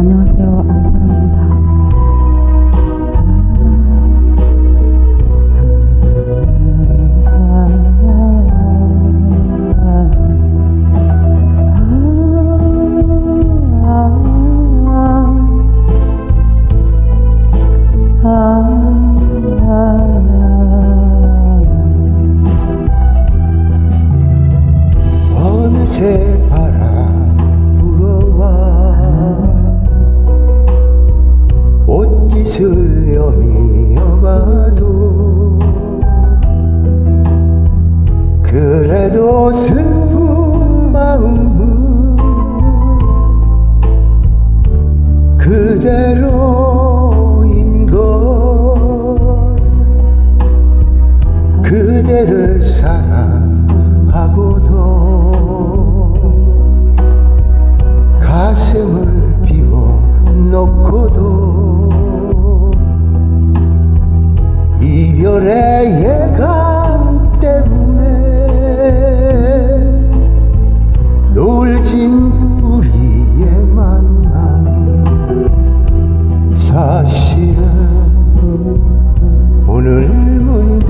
안녕하세요. 안사 그래도 슬픈 마음은 그대로인 걸 그대를 사랑하고도 가슴을 비워놓고도 이별의 예감 사실은 오늘 문득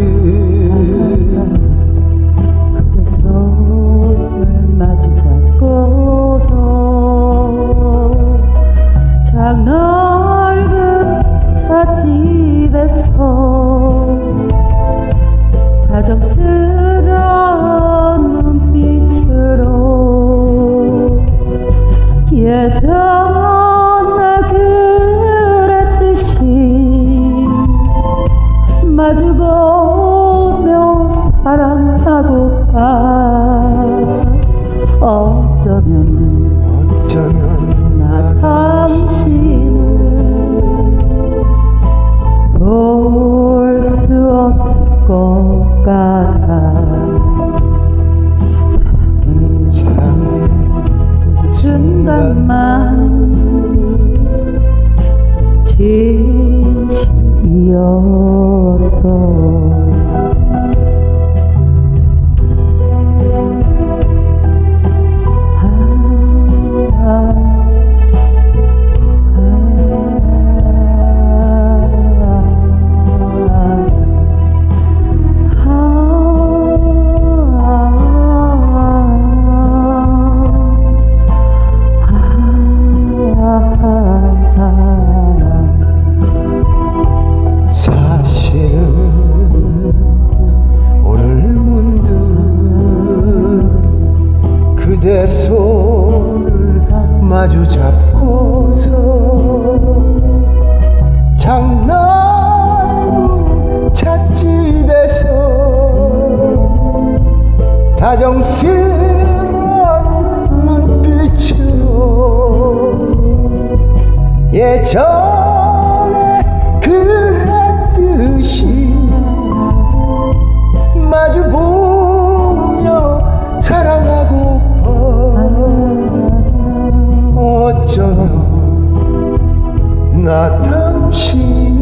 그대 손을 마주 잡고서 장 넓은 찻집에서 다정스러운 눈빛으로 예전에 그 사랑하고파 어쩌면 어쩌면 나 당신을 볼 수 없을 것 같아. 사랑해 그 순간만은 진심이었 마주 잡고서 장넓은 찻집에서 다정스런 눈빛으로 예전에 그랬듯이 마주 보 나 당신.